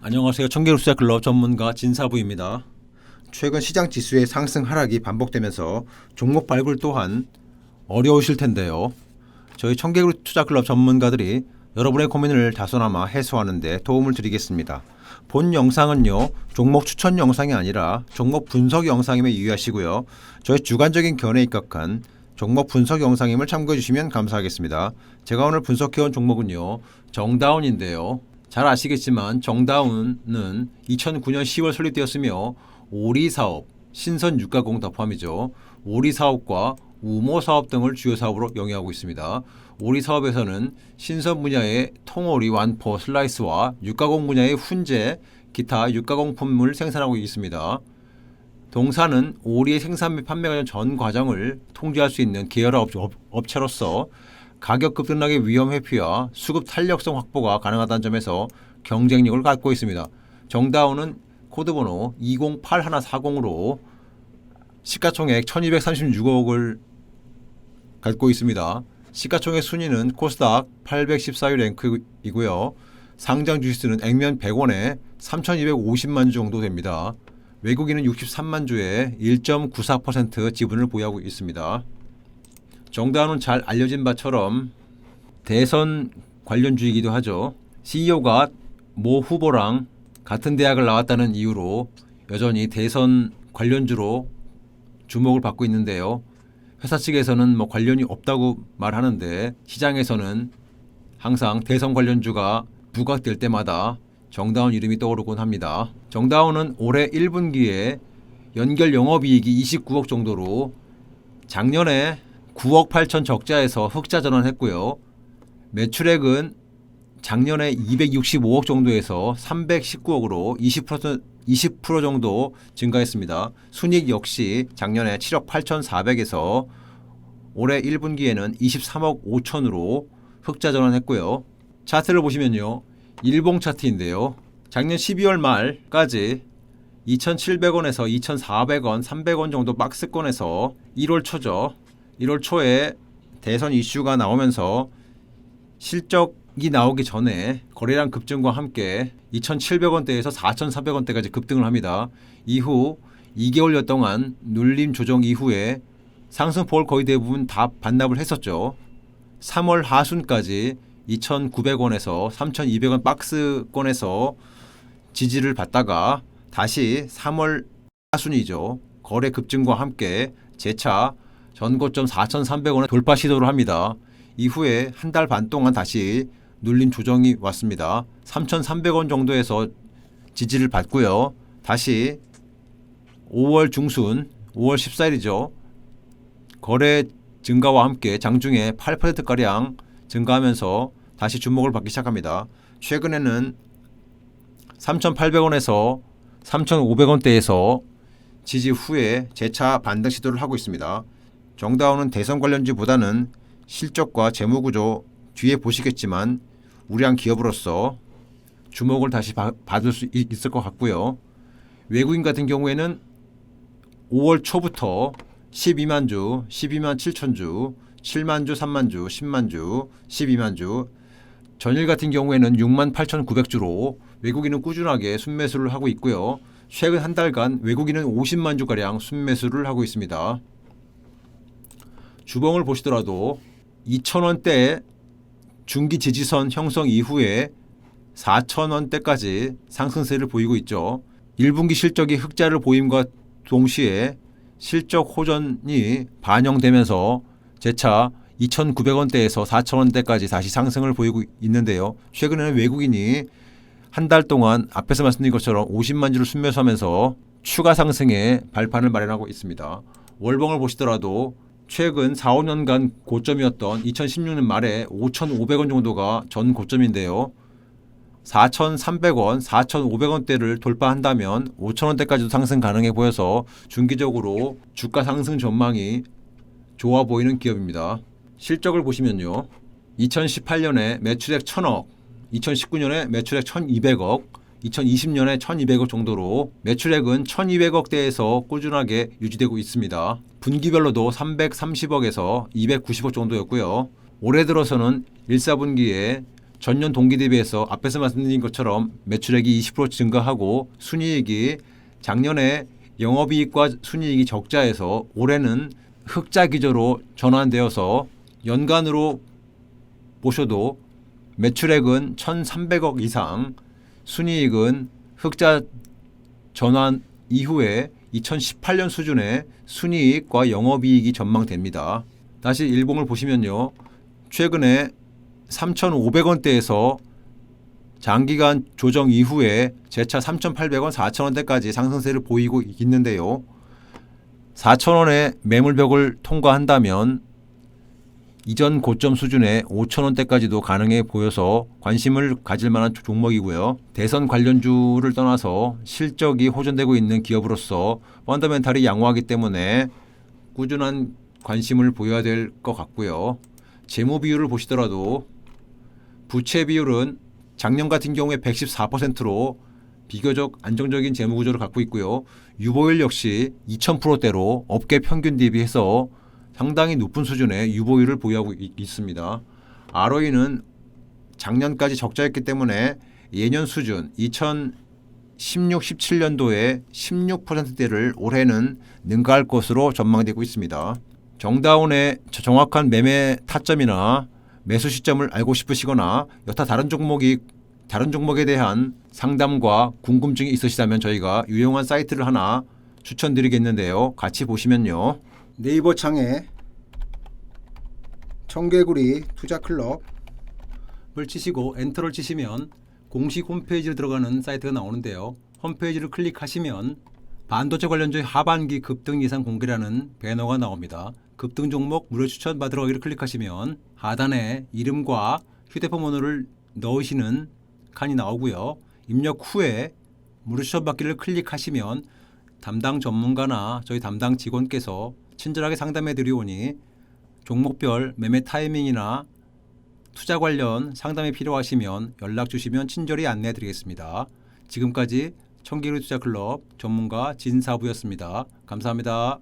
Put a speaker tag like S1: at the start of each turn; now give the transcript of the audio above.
S1: 안녕하세요. 청계루스자클럽 전문가 진사부입니다. 최근 시장 지수의 상승 하락이 반복되면서 종목 발굴 또한 어려우실 텐데요. 저희 청계루 투자 클럽 전문가들이 여러분의 고민을 다소나마 해소하는 데 도움을 드리겠습니다. 본 영상은요. 종목 추천 영상이 아니라 종목 분석 영상임에 유의하시고요. 저희 주관적인 견해에 입각한 종목 분석 영상임을 참고해 주시면 감사하겠습니다. 제가 오늘 분석해온 종목은요. 정다운인데요. 잘 아시겠지만 정다운은 2009년 10월 설립되었으며 오리 사업, 신선 유가공 다 포함이죠. 오리 사업과 우모 사업 등을 주요 사업으로 영위하고 있습니다. 오리 사업에서는 신선 분야의 통오리 완포 슬라이스와 육가공 분야의 훈제, 기타 육가공품을 생산하고 있습니다. 동사는 오리의 생산 및 판매가 전 과정을 통제할 수 있는 계열화 업체로서 가격 급등락의 위험 회피와 수급 탄력성 확보가 가능하다는 점에서 경쟁력을 갖고 있습니다. 정다운은 코드번호 208140으로 시가총액 1236억을 갖고 있습니다. 시가총액 순위는 코스닥 814위 랭크이고요. 상장 주식수는 액면 100원에 3,250만 주 정도 됩니다. 외국인은 63만 주에 1.94% 지분을 보유하고 있습니다. 정다운은 잘 알려진 바처럼 대선 관련주이기도 하죠. CEO가 모 후보랑 같은 대학을 나왔다는 이유로 여전히 대선 관련주로 주목을 받고 있는데요. 회사 측에서는 뭐 관련이 없다고 말하는데 시장에서는 항상 대선 관련주가 부각될 때마다 정다운 이름이 떠오르곤 합니다. 정다운은 올해 1분기에 연결 영업이익이 29억 정도로 작년에 9억 8천 적자에서 흑자 전환했고요. 매출액은 작년에 265억 정도에서 319억으로 20% 20% 정도 증가했습니다. 순이익 역시 작년에 7억 8,400에서 올해 1분기에는 23억 5천으로 흑자 전환했고요. 차트를 보시면요. 일봉 차트인데요. 작년 12월 말까지 2,700원에서 2,400원, 300원 정도 박스권에서 1월 초죠. 1월 초에 대선 이슈가 나오면서 실적이 나오기 전에 거래량 급증과 함께 2,700원대에서 4,400원대까지 급등을 합니다. 이후 2개월여 동안 눌림 조정 이후에 상승폭을 거의 대부분 다 반납을 했었죠. 3월 하순까지 2,900원에서 3,200원 박스권에서 지지를 받다가 다시 3월 하순이죠. 거래 급증과 함께 재차 전고점 4,300원에 돌파 시도를 합니다. 이후에 한 달 반 동안 다시 눌림 조정이 왔습니다. 3,300원 정도에서 지지를 받고요. 다시 5월 중순, 5월 14일이죠. 거래 증가와 함께 장중에 8%가량 증가하면서 다시 주목을 받기 시작합니다. 최근에는 3,800원에서 3,500원대에서 지지 후에 재차 반등 시도를 하고 있습니다. 정다운은 대선 관련주보다는 실적과 재무 구조 뒤에 보시겠지만 우량 기업으로서 주목을 다시 바- 받을 수 있- 있을 것 같고요. 외국인 같은 경우에는 5월 초부터 12만 주, 12만 7천 주, 7만 주, 3만 주, 10만 주, 12만 주, 전일 같은 경우에는 6만 8,900주로 외국인은 꾸준하게 순매수를 하고 있고요. 최근 한 달간 외국인은 50만 주가량 순매수를 하고 있습니다. 주봉을 보시더라도 2,000원대 중기 지지선 형성 이후에 4,000원대까지 상승세를 보이고 있죠. 1분기 실적이 흑자를 보임과 동시에 실적 호전이 반영되면서 재차 2,900원대에서 4,000원대까지 다시 상승을 보이고 있는데요. 최근에는 외국인이 한 달 동안 앞에서 말씀드린 것처럼 50만 주를 순매수하면서 추가 상승의 발판을 마련하고 있습니다. 월봉을 보시더라도 최근 4, 5년간 고점이었던 2016년 말에 5,500원 정도가 전 고점인데요. 4,300원, 4,500원대를 돌파한다면 5,000원대까지도 상승 가능해 보여서 중기적으로 주가 상승 전망이 좋아 보이는 기업입니다. 실적을 보시면요. 2018년에 매출액 1,000억, 2019년에 매출액 1,200억, 2020년에 1,200억 정도로 매출액은 1,200억대에서 꾸준하게 유지되고 있습니다. 분기별로도 330억에서 290억 정도였고요. 올해 들어서는 1, 4분기에 전년 동기 대비해서 앞에서 말씀드린 것처럼 매출액이 20% 증가하고 순이익이 작년에 영업이익과 순이익이 적자에서 올해는 흑자 기조로 전환되어서 연간으로 보셔도 매출액은 1,300억 이상, 순이익은 흑자 전환 이후에 2018년 수준의 순이익과 영업이익이 전망됩니다. 다시 일봉을 보시면요. 최근에 3,500원대에서 장기간 조정 이후에 재차 3,800원, 4,000원대까지 상승세를 보이고 있는데요. 4,000원의 매물벽을 통과한다면 이전 고점 수준의 5,000원대까지도 가능해 보여서 관심을 가질 만한 종목이고요. 대선 관련주를 떠나서 실적이 호전되고 있는 기업으로서 펀더멘탈이 양호하기 때문에 꾸준한 관심을 보여야 될 것 같고요. 재무 비율을 보시더라도 부채 비율은 작년 같은 경우에 114%로 비교적 안정적인 재무 구조를 갖고 있고요. 유보율 역시 2000%대로 업계 평균 대비해서 상당히 높은 수준의 유보율을 보유하고 있- 있습니다. ROE는 작년까지 적자였기 때문에 예년 수준 2016, 17년도에 16%대를 올해는 능가할 것으로 전망되고 있습니다. 정다운의 저- 정확한 매매 타점이나 매수 시점을 알고 싶으시거나 여타 다른 종목이 다른 종목에 대한 상담과 궁금증이 있으시다면 저희가 유용한 사이트를 하나 추천드리겠는데요. 같이 보시면요.
S2: 네이버 창에 청개구리 투자 클럽
S1: 을 치시고 엔터를 치시면 공식 홈페이지로 들어가는 사이트가 나오는데요. 홈페이지를 클릭하시면 반도체 관련주의 하반기 급등 예상 공개라는 배너가 나옵니다. 급등 종목 무료 추천 받으러 가기를 클릭하시면 하단에 이름과 휴대폰 번호를 넣으시는 칸이 나오고요. 입력 후에 무료 추천 받기를 클릭하시면 담당 전문가나 저희 담당 직원께서 친절하게 상담해 드리오니 종목별 매매 타이밍이나 투자 관련 상담이 필요하시면 연락 주시면 친절히 안내해 드리겠습니다. 지금까지 청기루 투자 클럽 전문가 진사부였습니다. 감사합니다.